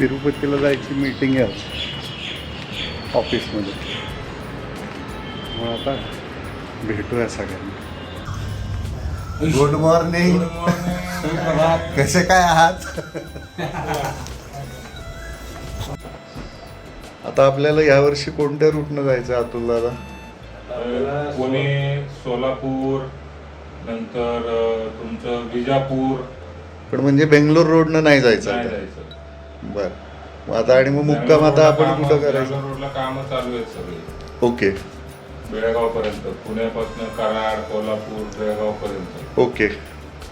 तिरुपतीला जायची मीटिंग आहे आज. ऑफिसमध्ये मग आता भेटूया सगळ्यांना. गुड मॉर्निंग कसे काय आहात? आता आपल्याला यावर्षी कोणत्या रूटनं जायचं अतुल दादा? पुणे सोलापूर नंतर तुमचं विजापूर. पण म्हणजे बेंगलोर रोडनं नाही. जायचं. बर. मग आता आणि मग मुक्काम आता आपण कामं- कुठं करायचं? रोडला कामं चालू आहेत सगळी. ओके. बेळगाव पर्यंत पुण्यापासून कराड कोल्हापूर बेळगाव पर्यंत ओके.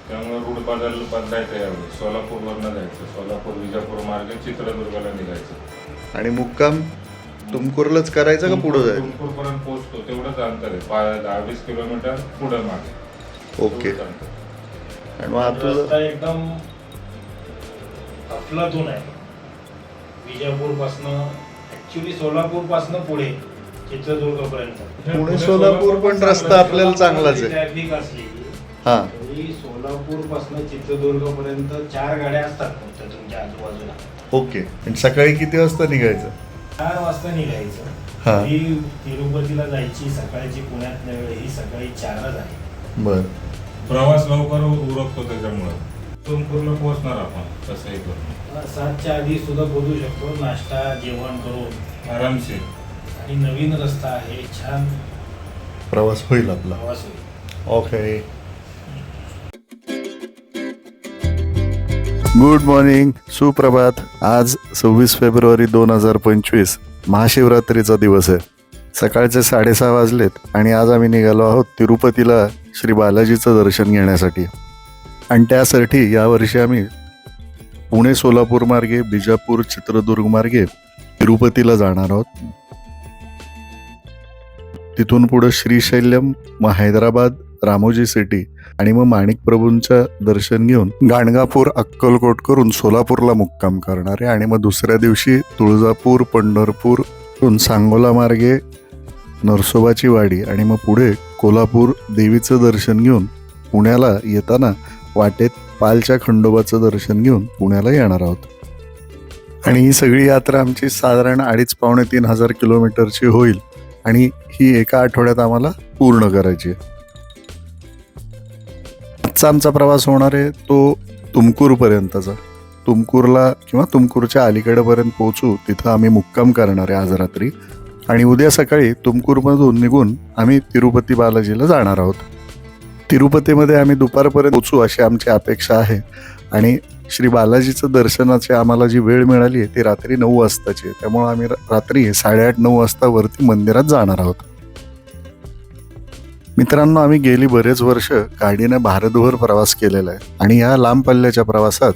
त्यामुळे रूट बदल बदलायचं यावेळी. सोलापूरवरनं जायचं. सोलापूर विजापूर मार्गे चित्रदुर्गला निघायचं. आणि मुक्काम तुमकुरलाच करायचं का पुढं जायचं? तुमकूर पर्यंत पोहोचतो. तेवढंच अंतर आहे. पा- दहा वीस किलोमीटर पुढे मागे. ओके. तेवढंच अंतर. आणि मग रस्ता एकदम अफलातून आहे. विजापूर पासनं ऍक्च्युली सोलापूर पासनं पुढे चित्रदुर्ग पर्यंत पुणे सोलापूर पण रस्ता आपल्याला चांगलाच आहे. ट्रॅफिक असली हां. तरी सोलापूर पासनं चित्रदुर्ग पर्यंत चार गाड्या असतात फक्त तुमच्या आजूबाजूला. ओके. आणि सकाळी किती वाजता निघायचं? चार वाजता निघायचं. हा. ही तिरुपतीला जायची सकाळची पुण्यात वेळ ही सकाळी चारच आहे बर. प्रवास लवकर उरकतो त्याच्यामुळं. तुमकूरला पोहोचणार आपण तसंही करून. सातच्या आधी सुद्धा बोलू शकतो नाश्ता जेवण करून आरामशीर. आणि नवीन रस्ता आहे छान प्रवास होईल आपला. प्रवास होईल. ओके गुड मॉर्निंग सुप्रभात. आज सव्वीस फेब्रुवारी दोन हजार पंचवीस. महाशिवरात्रीचा दिवस आहे. सकाळचे साडेसहा वाजलेत आणि आज आम्ही निघालो आहोत तिरुपतीला श्री बालाजीचं दर्शन घेण्यासाठी. आणि त्यासाठी यावर्षी आम्ही पुणे सोलापूर मार्गे बिजापूर चित्रदुर्ग मार्गे तिरुपतीला जाणार आहोत. तिथून पुढं श्रीशैल्यम मग हैदराबाद रामोजी सिटी आणि मग माणिक दर्शन घेऊन गाणगापूर अक्कलकोट करून सोलापूरला मुक्काम करणार आहे. आणि मग दुसऱ्या दिवशी तुळजापूर पंढरपूर सांगोला मार्गे नरसोबाची वाडी आणि मग पुढे कोल्हापूर देवीचं दर्शन घेऊन पुण्याला येताना वाटेत पालच्या खंडोबाचं दर्शन घेऊन पुण्याला येणार आहोत. आणि ही सगळी यात्रा आमची साधारण अडीच पावणे तीन हजार किलोमीटरची होईल आणि ही एका आठवड्यात आम्हाला पूर्ण करायची आहे. आजचा आमचा प्रवास होणार आहे तो तुमकूरपर्यंतचा. तुमकूरला किंवा तुमकूरच्या अलीकडेपर्यंत पोहोचू तिथं आम्ही मुक्काम करणार आहे आज रात्री. आणि उद्या सकाळी तुमकूरमधून निघून आम्ही तिरुपती बालाजीला जाणार आहोत. तिरुपतीमध्ये आम्ही दुपारपर्यंत पोचू अशी आमची अपेक्षा आहे. आणि श्री बालाजीचं दर्शनाची आम्हाला जी वेळ मिळाली आहे ती रात्री नऊ वाजताची आहे. त्यामुळे आम्ही रात्री साडेआठ नऊ वाजता वरती मंदिरात जाणार आहोत. मित्रांनो आम्ही गेली बरेच वर्ष गाडीने भारतभर प्रवास केलेला आहे. आणि या लांब पल्ल्याच्या प्रवासात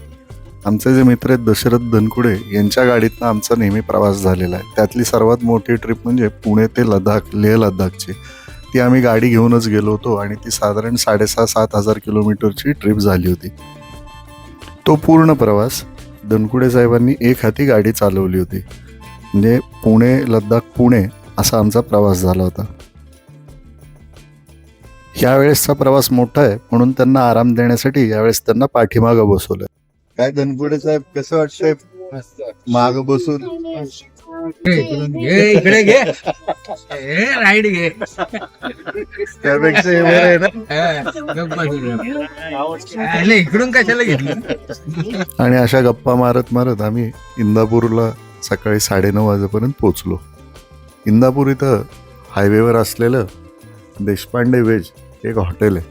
आमचे जे मित्र आहेत दशरथ धनकुडे यांच्या गाडीतनं आमचा नेहमी प्रवास झालेला आहे. त्यातली सर्वात मोठी ट्रिप म्हणजे पुणे ते लडाख लेह लडाखची ती आम्ही गाडी घेऊनच गेलो होतो आणि ती साधारण साडेसहा सात हजार किलोमीटरची ट्रिप झाली होती. तो पूर्ण प्रवास धनकुडे साहेबांनी एक हाती गाडी चालवली होती. म्हणजे पुणे लडाख पुणे असा आमचा प्रवास झाला होता. यावेळेसचा प्रवास मोठा आहे म्हणून त्यांना आराम देण्यासाठी यावेळेस त्यांना पाठीमागं बसवलं. काय धनपुडे साहेब कसं वाटतंय? माग बसून? घे इकडे घे हे राईट घे त्यापेक्षा हे बरं आहे ना हा, गप्प बसून. अरे, इकडून कशाला घेतलं आणि अशा गप्पा मारत मारत आम्ही इंदापूरला सकाळी साडेनऊ वाजेपर्यंत पोचलो इंदापूर इथं हायवेवर असलेलं देशपांडे वेज एक हॉटेल आहे.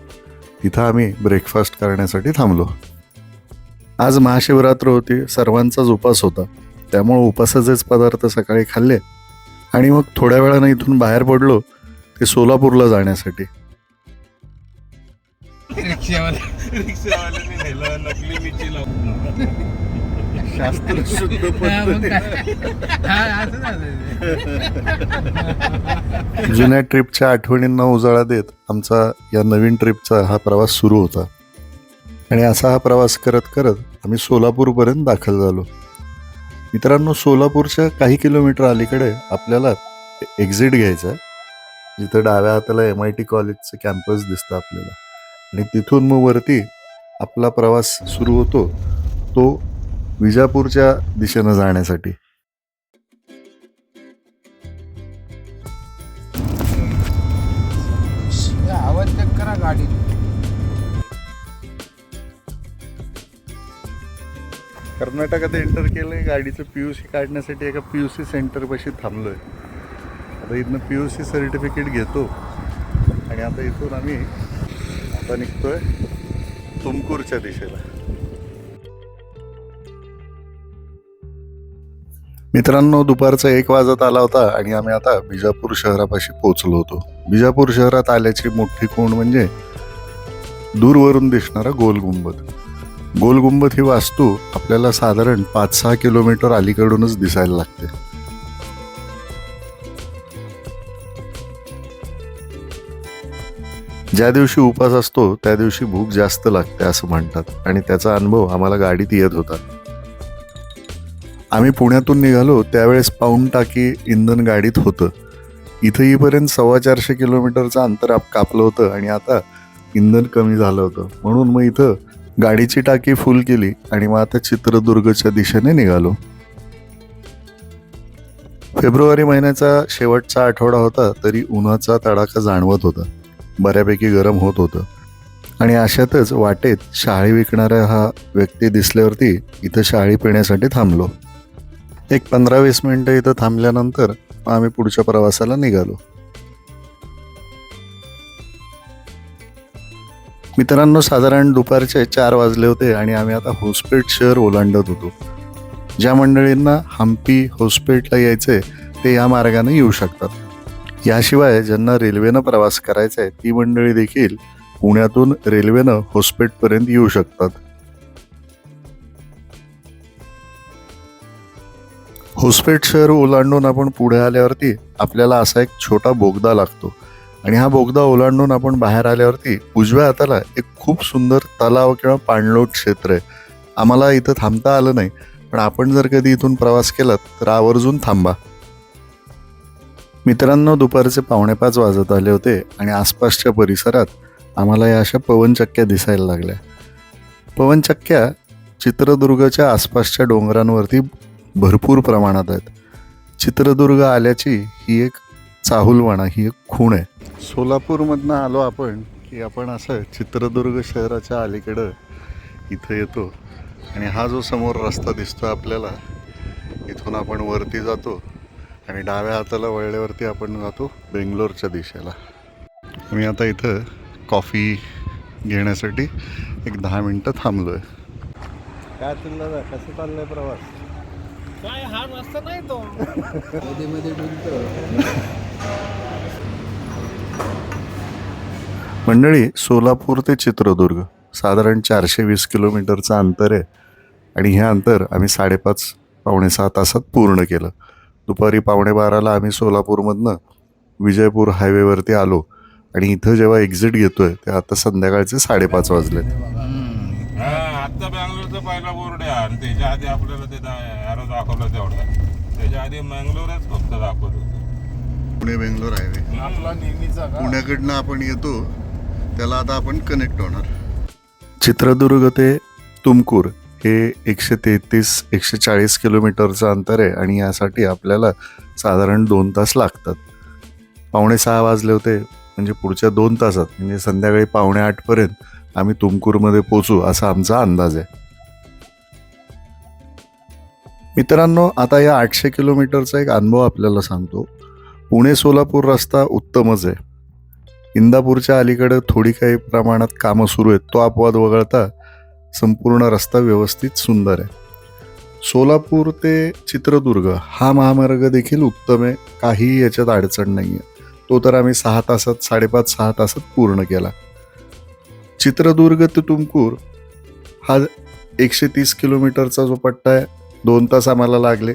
तिथं आम्ही ब्रेकफास्ट करण्यासाठी थांबलो. आज महाशिवरात्र होती सर्वांचाच उपास होता. त्यामुळे उपासाचेच पदार्थ सकाळी खाल्ले आणि मग थोड्या वेळानं इथून बाहेर पडलो ते सोलापूरला जाण्यासाठी. जुन्या ट्रिपच्या आठवणींना उजाळा देत आमचा या नवीन ट्रिपचा हा प्रवास सुरू होता. आणि असा हा प्रवास करत करत आम्ही सोलापूरपर्यंत दाखल झालो. मित्रांनो सोलापूरच्या काही किलोमीटर अलीकडे आपल्याला एक्झिट घ्यायचं आहे. जिथं डाव्या हाताला एम आय टी कॉलेजचं कॅम्पस दिसतं आपल्याला. आणि तिथून मग वरती आपला प्रवास सुरू होतो तो विजापूरच्या दिशेनं जाण्यासाठी. आवाज चेक करा गाडी कर्नाटकात एंटर केलंय गाडीचं पी यू सी काढण्यासाठी एका पी यू सी सेंटरपाशी थांबलोय. आता इथनं पी यू सी सर्टिफिकेट घेतो. आणि आता इथून आम्ही आता निघतोय तुमकूरच्या दिशेला. मित्रांनो दुपारचा एक वाजत आला होता आणि आम्ही आता बिजापूर शहरापाशी पोहोचलो होतो. बिजापूर शहरात आल्याची मोठी कोण म्हणजे दूरवरून दिसणारा गोल गुंबद गोलगुंबद ही वास्तू आपल्याला साधारण पाच सहा किलोमीटर अलीकडूनच दिसायला लागते. ज्या दिवशी उपास असतो त्या दिवशी भूक जास्त लागते असं म्हणतात आणि त्याचा अनुभव आम्हाला गाडीत येत होता. आम्ही पुण्यातून निघालो त्यावेळेस पाऊण टाकी इंधन गाडीत होतं. इथं येईपर्यंत सव्वा चारशे किलोमीटरचं अंतर आप कापलं होतं आणि आता इंधन कमी झालं होतं. म्हणून मग इथं गाडीची टाकी फुल केली आणि मग आता चित्रदुर्गच्या दिशेने निघालो. फेब्रुवारी महिन्याचा शेवटचा आठवडा होता तरी उन्हाचा तडाखा जाणवत होता. बऱ्यापैकी गरम होत होतं. आणि अशातच वाटेत शाळी विकणाऱ्या हा व्यक्ती दिसल्यावरती इथं शाळी पिण्यासाठी थांबलो. एक पंधरा वीस मिनिटं इथं थांबल्यानंतर आम्ही पुढच्या प्रवासाला निघालो. मित्रांनो साधारण दुपारचे चार वाजले होते आणि आम्ही आता होसपेट शहर ओलांडत होतो. ज्या मंडळींना हम्पी होसपेटला यायचे ते या मार्गाने येऊ शकतात. याशिवाय ज्यांना रेल्वेनं प्रवास करायचा आहे ती मंडळी देखील पुण्यातून रेल्वेनं होसपेटपर्यंत येऊ शकतात. होसपेट शहर ओलांडून आपण पुढे आल्यावरती आपल्याला असा एक छोटा बोगदा लागतो. आणि हा बोगदा ओलांडून आपण बाहेर आल्यावरती उजव्या हाताला एक खूप सुंदर तलाव किंवा पाणलोट क्षेत्र आहे. आम्हाला इथं थांबता आलं नाही पण आपण जर कधी इथून प्रवास केलात तर आवर्जून थांबा. मित्रांनो दुपारचे पावणेपाच वाजत आले होते आणि आसपासच्या परिसरात आम्हाला या अशा पवनचक्क्या दिसायला लागल्या. पवनचक्क्या चित्रदुर्गच्या आसपासच्या डोंगरांवरती भरपूर प्रमाणात आहेत. चित्रदुर्ग आल्याची ही एक चाहुलवाणा ही एक खूण आहे. सोलापूरमधनं आलो आपण की आपण असं चित्रदुर्ग शहराच्या अलीकडं इथं येतो. आणि हा जो समोर रस्ता दिसतो आपल्याला इथून आपण वरती जातो आणि डाव्या हाताला वळल्यावरती आपण जातो बेंगलोरच्या दिशेला. मी आता इथं कॉफी घेण्यासाठी एक दहा मिनटं थांबलो आहे काय तुला कसं चाललंय प्रवास? मध्ये मध्ये डुलतो मंडळी सोलापूर ते चित्रदुर्ग साधारण चारशे वीस किलोमीटरचं अंतर आहे आणि हे अंतर आम्ही साडेपाच पावणे सहा तासात पूर्ण केलं. दुपारी पावणे बाराला आम्ही सोलापूरमधनं विजयपूर हायवेवरती आलो आणि इथं जेव्हा एक्झिट घेतोय ते आता संध्याकाळचे साडेपाच वाजले आता बँगलोरचा पहिला बोर्ड आहे आणि त्याच्या आधी आपल्याला ते दाखवलं तेवढा. त्याच्या आधी मंगलोरच फक्त दाखवत होतं. पुणे बेंगलोर हायवे. आपला नेहमीचा का? पुण्याकडनं आपण येतो त्याला आता आपण कनेक्ट होणार. चित्रदुर्ग ते तुमकूर हे एकशे तेहतीस एकशे चाळीस किलोमीटरचं अंतर आहे आणि यासाठी आपल्याला साधारण दोन तास लागतात. पावणे सहा वाजले होते म्हणजे पुढच्या दोन तासात म्हणजे संध्याकाळी पावणे आठपर्यंत आम्ही तुमकूरमध्ये पोचू असा आमचा अंदाज आहे. मित्रांनो आता या आठशे किलोमीटरचा एक अनुभव आपल्याला सांगतो. पुणे सोलापूर रस्ता उत्तमच आहे. इंदापूरच्या अलीकडं थोडी काही प्रमाणात कामं सुरू आहेत. तो अपवाद वगळता संपूर्ण रस्ता व्यवस्थित सुंदर आहे. सोलापूर ते चित्रदुर्ग हा महामार्ग देखील उत्तम आहे. काहीही याच्यात अडचण नाही आहे तो तर आम्ही सहा तासात साडेपाच सहा तासात पूर्ण केला. चित्रदुर्ग ते तुमकूर हा एकशे तीस किलोमीटरचा जो पट्टा आहे दोन तास आम्हाला लागले.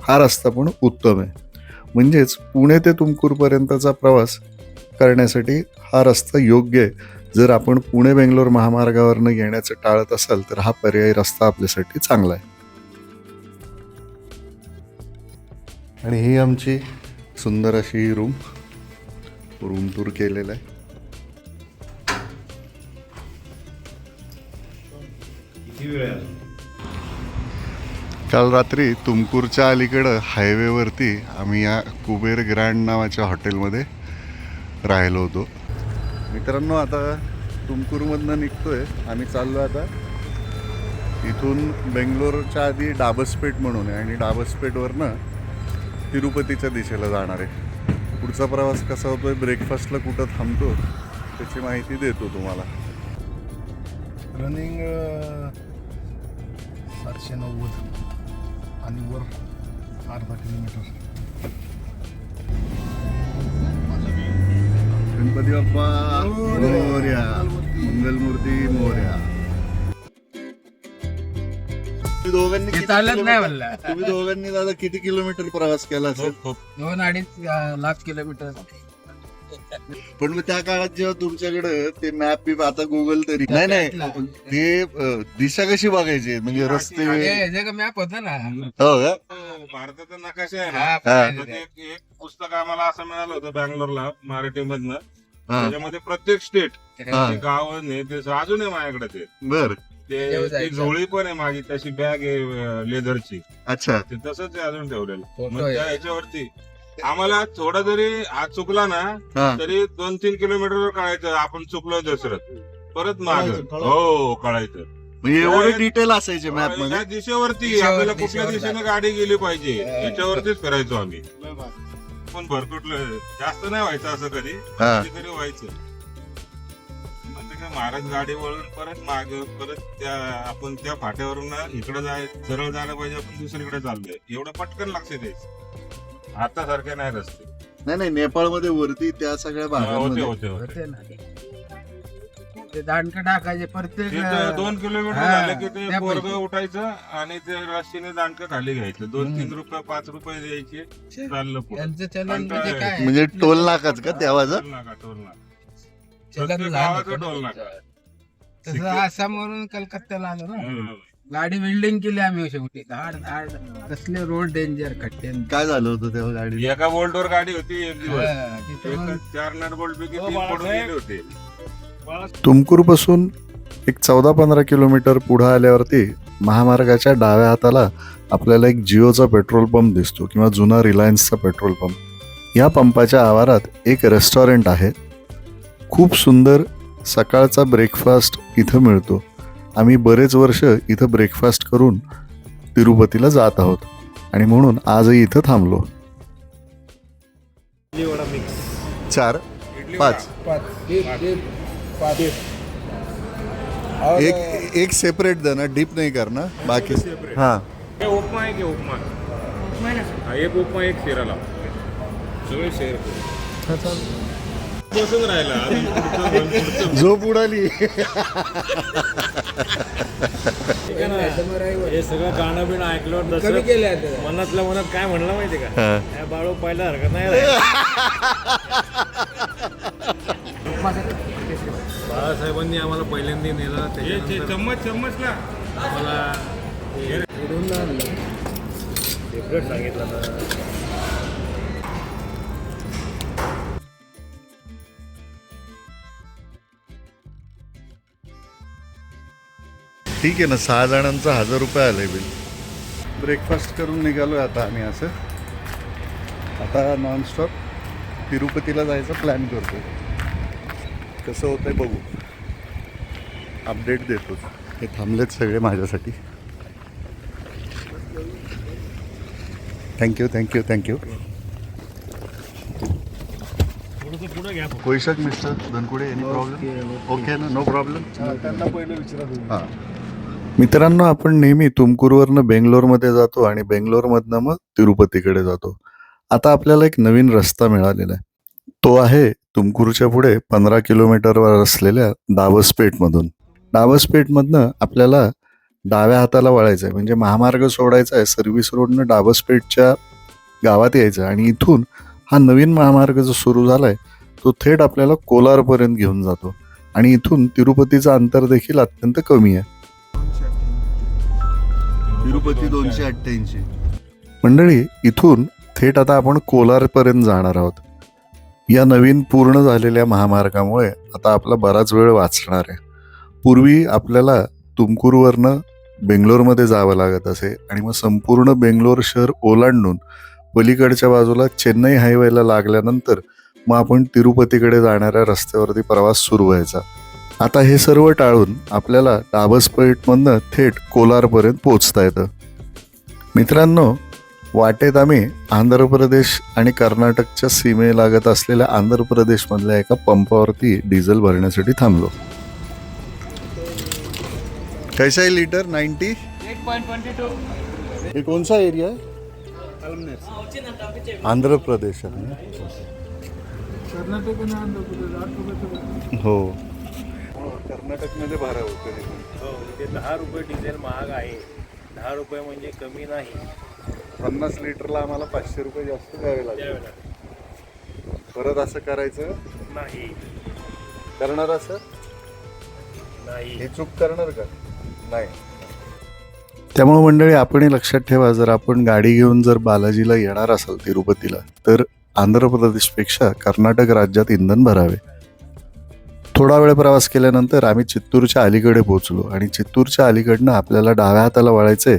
हा रस्ता पण उत्तम आहे. म्हणजेच पुणे ते तुमकूरपर्यंतचा प्रवास करण्यासाठी हा रस्ता योग्य आहे. जर आपण पुणे बेंगलोर महामार्गावरनं येण्याचं टाळत असाल तर हा पर्यायी रस्ता आपल्यासाठी चांगला आहे. आणि ही आमची सुंदर अशी रूम रूम टूर केलेला आहे. किती वेळ आहे? काल रात्री तुमकूरच्या अलीकडं हायवेवरती आम्ही या कुबेर ग्रँड नावाच्या हॉटेलमध्ये राहिलो होतो. मित्रांनो आता तुमकूरमधनं निघतोय. आम्ही चाललो आता इथून बेंगलोरच्या आधी डाबसपेठ म्हणून आहे आणि डाबसपेठवरनं तिरुपतीच्या दिशेला जाणार आहे. पुढचा प्रवास कसा होतोय ब्रेकफास्टला कुठं थांबतो त्याची माहिती देतो तुम्हाला. रनिंग सातशे नव्वद. आणि वर अर्धा किलोमीटर. गणपती बाप्पा मोर्या. मंगलमूर्ती मोर्या. तुम्ही दोघांनी किती चालत नाही किलोमीटर- म्हणलं. तुम्ही दोघांनी दादा किती किलोमीटर प्रवास केला असेल? दोन अडीच अं, लाख किलोमीटर. पण मग त्या काळात जेव्हा तुमच्याकडे ते मॅप बिप आता गुगल तरी नाही नाही. ते अं, दिशा कशी बघायची? म्हणजे रस्ते हे जे मॅप होता ना. हो का? हो, भारताचा नकाशा आहे ना. हा. पाहिजे एक एक पुस्तक आम्हाला असं मिळालं होतं बँगलोरला मराठी मधनं हा. त्याच्यामध्ये प्रत्येक स्टेट ते. हा. गाव नाही ते अजून आहे माझ्याकडे ते. बर. ते ती जायचं. झोळी पण आहे माझी तशी बॅग आहे लेदरची अच्छा. ते तसंच आहे अजून ठेवलेलं. मग आहे. त्या ह्याच्यावरती आम्हाला थोडा जरी हात चुकला ना हा. तरी दोन तीन किलोमीटर कळायचं आपण चुकलो दसरत परत माग. कळायचं, कळायचं. हो कळायचं. म्हणजे एवढे डिटेल असायचे मॅप या मध्ये? दिशेवरती दिशेवर- आपल्याला कुठल्या दिशेवर दिशेने गाडी गेली पाहिजे हा. याच्यावरतीच फिरायचो आम्ही. पण भरकुटलं जास्त नाही व्हायचं असं कधी हा. कधीतरी व्हायचं. म्हणजे काय महाराज गाडी वळून परत माग परत त्या आपण त्या फाट्यावरून ना इकडे जाय सरळ जायला पाहिजे आपण दुसरीकडे चाललोय. एवढं पटकन लक्ष द्यायचं आता सारखे नाही रस्ते नाही नाही नेपाळमध्ये वरती त्या सगळ्या होते भागांमध्ये होते होते होते ना ते दांडकं टाकायचे प्रत्येक तिथं दोन किलोमीटर हा, झालं की ते त्या पैकी. उठायचं आणि ते रस्त्याने दांडकं खाली घ्यायचं दोन तीन. रुपये पाच रुपये द्यायचे चाललं पुढं. चलन म्हणजे काय- म्हणजे टोल नाकाच का तेव्हाचा टोल नाका, टोल नाका. चलन प्रत्येक गावाचं टोल. नाका. तसं आसामवरून कलकत्त्याला आलो ना हम्म. गाडी बिल्डिंग केली आम्ही शेवटी धाड धाड. कसले रोड डेंजर खड्डे काय झालं होतं तेव्हा गाडी एका बोल्टवर गाडी होती एक दिवस. हा, तिथं मग एक चार नट बोल्ट पैकी तीन पडून गेले होते. तुमकूरपासून एक चौदा पंधरा किलोमीटर पुढे आल्यावरती महामार्गाच्या डाव्या हाताला आपल्याला एक जिओचा पेट्रोल पंप दिसतो किंवा जुना रिलायन्सचा पेट्रोल पंप. या पंपाच्या आवारात एक रेस्टॉरंट आहे. खूप सुंदर सकाळचा ब्रेकफास्ट इथं मिळतो. आम्ही बरेच वर्ष इथं ब्रेकफास्ट करून तिरुपतीला जात आहोत. आणि म्हणून आजही इथं थांबलो. चार पाच. एक एक सेपरेट देना डीप नहीं करना बाकी हाँ. उपमा आहे की उपमा? एक उपमा एक शिराला. सगळे शेअर बसून राहिला झोप उडाली हे सगळं गाणं बिणं ऐकल्यावर कमी दसरथ केले आता मनातल्या मनात काय म्हणलं माहिती का हा. बाळू पहिला हरकत नाही. बाळासाहेबांनी आम्हाला पहिल्यांदा नेलं हे त्याच्यानंतर चम्मच चम्मचला आम्हाला सांगितलं ना ठीक आहे ना सहा जणांचं हजार रुपये आलंय बिल. ब्रेकफास्ट करून निघालोय आता आम्ही असं. आता नॉनस्टॉप तिरुपतीला जायचा प्लॅन करतो कसं होतंय बघू. अपडेट देतोच हे थांबलेत सगळे माझ्यासाठी. थँक्यू थँक्यू थँक्यू थोडंसं पुढे घ्या कोईशक mister Dhankude any problem okay ना नो प्रॉब्लेम त्यांना पहिलं विचारा हां. मित्रांनो आपण नेहमी तुमकुरवरनं बेंगलोरमध्ये जातो आणि बेंगलोरमधनं मग तिरुपतीकडे जातो. आता आपल्याला एक नवीन रस्ता मिळालेला आहे. तो आहे तुमकुरच्या पुढे पंधरा किलोमीटरवर असलेल्या डावसपेठमधून. डावसपेठमधनं आपल्याला डाव्या हाताला वळायचं आहे. म्हणजे महामार्ग सोडायचा आहे. सर्व्हिस रोडनं डावसपेठच्या गावात यायचं आणि इथून हा नवीन महामार्ग जो सुरू झाला आहे तो थेट आपल्याला कोलारपर्यंत घेऊन जातो. आणि इथून तिरुपतीचं अंतर देखील अत्यंत कमी आहे. तिरुपती दोनशे अठ्ठ्याऐंशी. मंडळी इथून थेट आता आपण कोलारपर्यंत जाणार आहोत. या नवीन पूर्ण झालेल्या महामार्गामुळे आता आपला बराच वेळ वाचणार आहे. पूर्वी आपल्याला तुमकुरवरनं बेंगलोरमध्ये जावं लागत असे आणि मग संपूर्ण बेंगलोर शहर ओलांडून पलीकडच्या बाजूला चेन्नई हायवेला लागल्यानंतर मग आपण तिरुपतीकडे जाणाऱ्या रस्त्यावरती प्रवास सुरू व्हायचा. आता हे सर्व टाळून आपल्याला डाबसपेठमधनं थेट कोलारपर्यंत पोचता येतं. मित्रांनो वाटेत आम्ही आंध्र प्रदेश आणि कर्नाटकच्या सीमे लागत असलेल्या आंध्र प्रदेशमधल्या एका पंपावरती डिझेल भरण्यासाठी थांबलो. कैसा है लीटर? 90 ये कौन सा एरिया है आंध्र प्रदेश है? हो. कर्नाटकमध्ये भाडं होतं हो इथे दहा रुपये डिझेल महाग आहे. दहा रुपये म्हणजे कमी नाही. पन्नास लिटरला आम्हाला पाचशे रुपये जास्त द्यावे लागले परत असं करायचं? नाही. करणार असं? नाही. हे चूक करणार का? नाही. त्यामुळे मंडळी आपणही लक्षात ठेवा जर आपण गाडी घेऊन जर बालाजीला येणार असाल तिरुपतीला तर आंध्र प्रदेशपेक्षा कर्नाटक राज्यात इंधन भरावे. थोडा वेळ प्रवास केल्यानंतर आम्ही चित्तूरच्या अलीकडे पोहोचलो आणि चित्तूरच्या अलीकडनं आपल्याला डाव्या हाताला वळायचे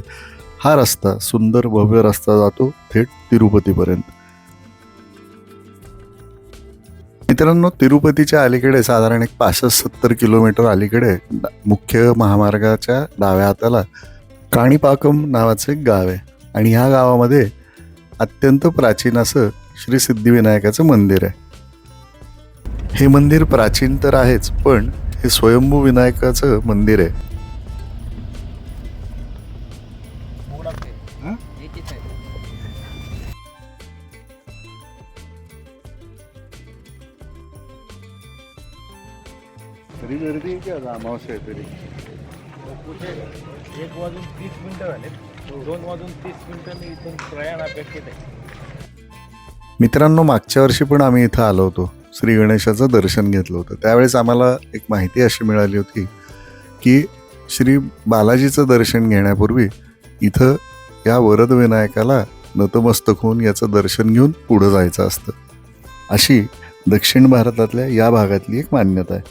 हा रस्ता सुंदर भव्य रस्ता जातो थेट तिरुपतीपर्यंत. मित्रांनो तिरुपतीच्या अलीकडे साधारण एक पासष्ट सत्तर किलोमीटर अलीकडे मुख्य महामार्गाच्या डाव्या हाताला काणीपाकम नावाचं एक गाव आहे. आणि ह्या गावामध्ये अत्यंत प्राचीन असं श्री सिद्धिविनायकाचं मंदिर आहे. हे मंदिर प्राचीन तर आहेच पण हे स्वयंभू विनायकाचं मंदिर आहे. तरी गर्दी आहे की आज अमावस्या आहे तरी? एक वाजून तीस मिनिटं झाले दोन वाजून तीस मिनिटं मी इथून प्रयाण अपेक्षित आहे. मित्रांनो मागच्या वर्षी पण आम्ही इथं आलो होतो. श्री गणेशाचं दर्शन घेतलं होतं. त्यावेळेस आम्हाला एक माहिती अशी मिळाली होती की श्री बालाजीचं दर्शन घेण्यापूर्वी इथं या वरद विनायकाला नतमस्तक होऊन याचं दर्शन घेऊन पुढं जायचं असतं. अशी दक्षिण भारतातल्या या भागातली एक मान्यता आहे.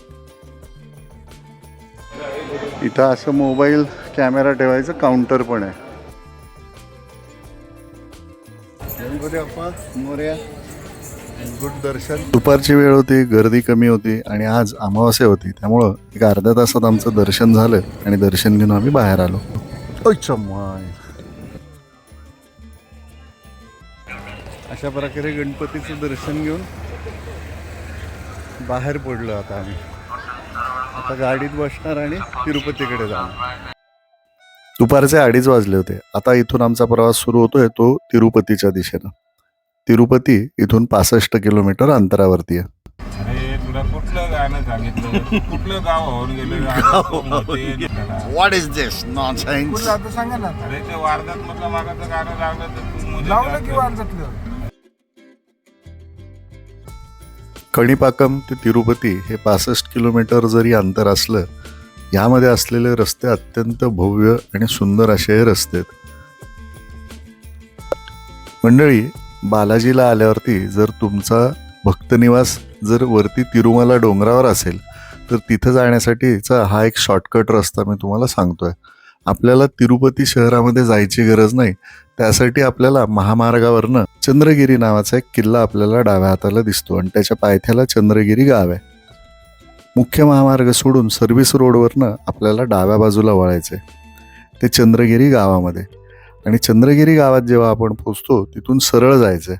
इथं असं मोबाईल कॅमेरा ठेवायचं काउंटर पण आहे. गुड दर्शन. दुपारची वेळ होती गर्दी कमी होती आणि आज अमावास्या होती. त्यामुळं एक अर्ध्या तासात आमचं दर्शन झालं आणि दर्शन घेऊन आम्ही बाहेर आलो. अशा प्रकारे गणपतीचं दर्शन घेऊन बाहेर पडलो आता आम्ही. आता गाडीत बसणार आणि तिरुपतीकडे जाणार. दुपारचे अडीच वाजले होते. आता इथून आमचा प्रवास सुरू होतोय तो तिरुपतीच्या दिशेनं. तिरुपती इथून पासष्ट किलोमीटर अंतरावरती आहे. कुठलं गाणं सांगितलं? गेलं? व्हॉट इज दिस नॉनसेन्स कुठं आता सांगा ना. अरे ते वारदात मधलं मागाचं गाणं लागलं तर तू मध्ये लावलं की गात. वाजतलं कणीपाकम ते तिरुपती हे पासष्ट किलोमीटर जरी अंतर असलं यामध्ये असलेले रस्ते अत्यंत भव्य आणि सुंदर असे हे रस्ते आहेत. मंडळी बालाजीला आल्यावरती जर तुमचा भक्तनिवास जर वरती तिरुमला डोंगरावर असेल तर तिथं जाण्यासाठीचा हा एक शॉर्टकट रस्ता मी तुम्हाला सांगतोय. आपल्याला तिरुपती शहरामध्ये जायची गरज नाही. त्यासाठी आपल्याला महामार्गावरनं चंद्रगिरी नावाचा एक किल्ला आपल्याला डाव्या हाताला दिसतो आणि त्याच्या पायथ्याला चंद्रगिरी गाव आहे. मुख्य महामार्ग सोडून सर्व्हिस रोडवरनं आपल्याला डाव्या बाजूला वळायचं आहे ते चंद्रगिरी गावामध्ये. आणि चंद्रगिरी गावात जेव्हा आपण पोचतो तिथून सरळ जायचं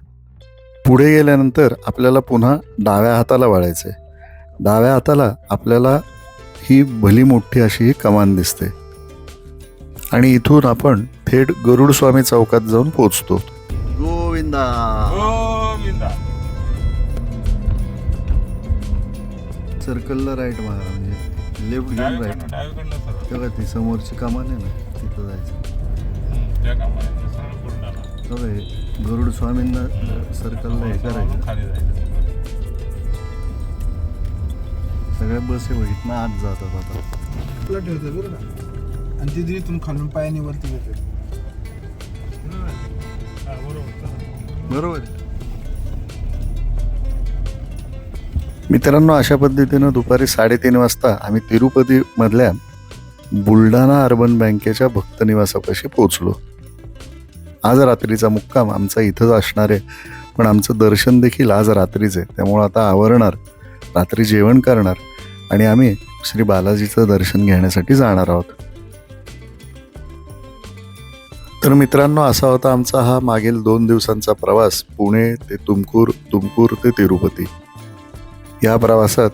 पुढे गेल्यानंतर आपल्याला पुन्हा डाव्या हाताला वळायचं आहे डाव्या हाताला आपल्याला ही भली मोठी अशी ही कमान दिसते. आणि इथून आपण थेट गरुड स्वामी चौकात जाऊन पोचतो. गोविंदा! बिंदा सर्कलला राईट मारा म्हणजे लेफ्ट घेऊन राईट तेव्हा ती समोरची कमान आहे ना तिथं जायचं. त्या कामाला सरळ जाणार. बघा हे गरुड स्वामींना सर्कलला हे करायचं. खाली जायचं. सगळ्या बस इथनं आत जातात आता. आपलं ठेवतो बरं का? आणि तिथे इथून खालून पायाने वरती घेतो हा, बरोबर. मित्रांनो अशा पद्धतीनं दुपारी साडेतीन वाजता आम्ही तिरुपती मधल्या बुलढाणा अर्बन बँकेच्या भक्तनिवासापाशी पोहोचलो. आज रात्रीचा मुक्काम आमचा इथंच असणार आहे. पण आमचं दर्शन देखील आज रात्रीच आहे. त्यामुळं आता आवरणार रात्री जेवण करणार आणि आम्ही श्री बालाजीचं दर्शन घेण्यासाठी जाणार आहोत. तर मित्रांनो असा होता आमचा हा मागील दोन दिवसांचा प्रवास. पुणे ते तुमकूर तुमकूर ते तिरुपती. या प्रवासात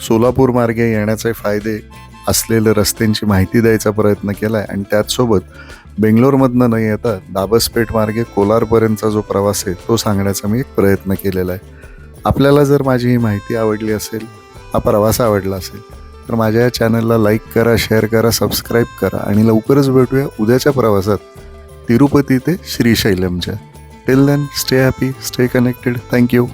सोलापूर मार्गे येण्याचे फायदे असलेले रस्त्यांची माहिती द्यायचा प्रयत्न केला आहे आणि त्याचसोबत बेंगलोरमधनं न येता दाबसपेठ मार्गे कोलारपर्यंतचा जो प्रवास आहे तो सांगण्याचा मी एक प्रयत्न केलेला आहे. आपल्याला जर माझी ही माहिती आवडली असेल हा प्रवास आवडला असेल तर माझ्या या चॅनलला लाईक करा शेअर करा सबस्क्राईब करा आणि लवकरच भेटूया उद्याच्या प्रवासात तिरुपती ते श्रीशैलमच्या. Till then stay happy stay connected thank you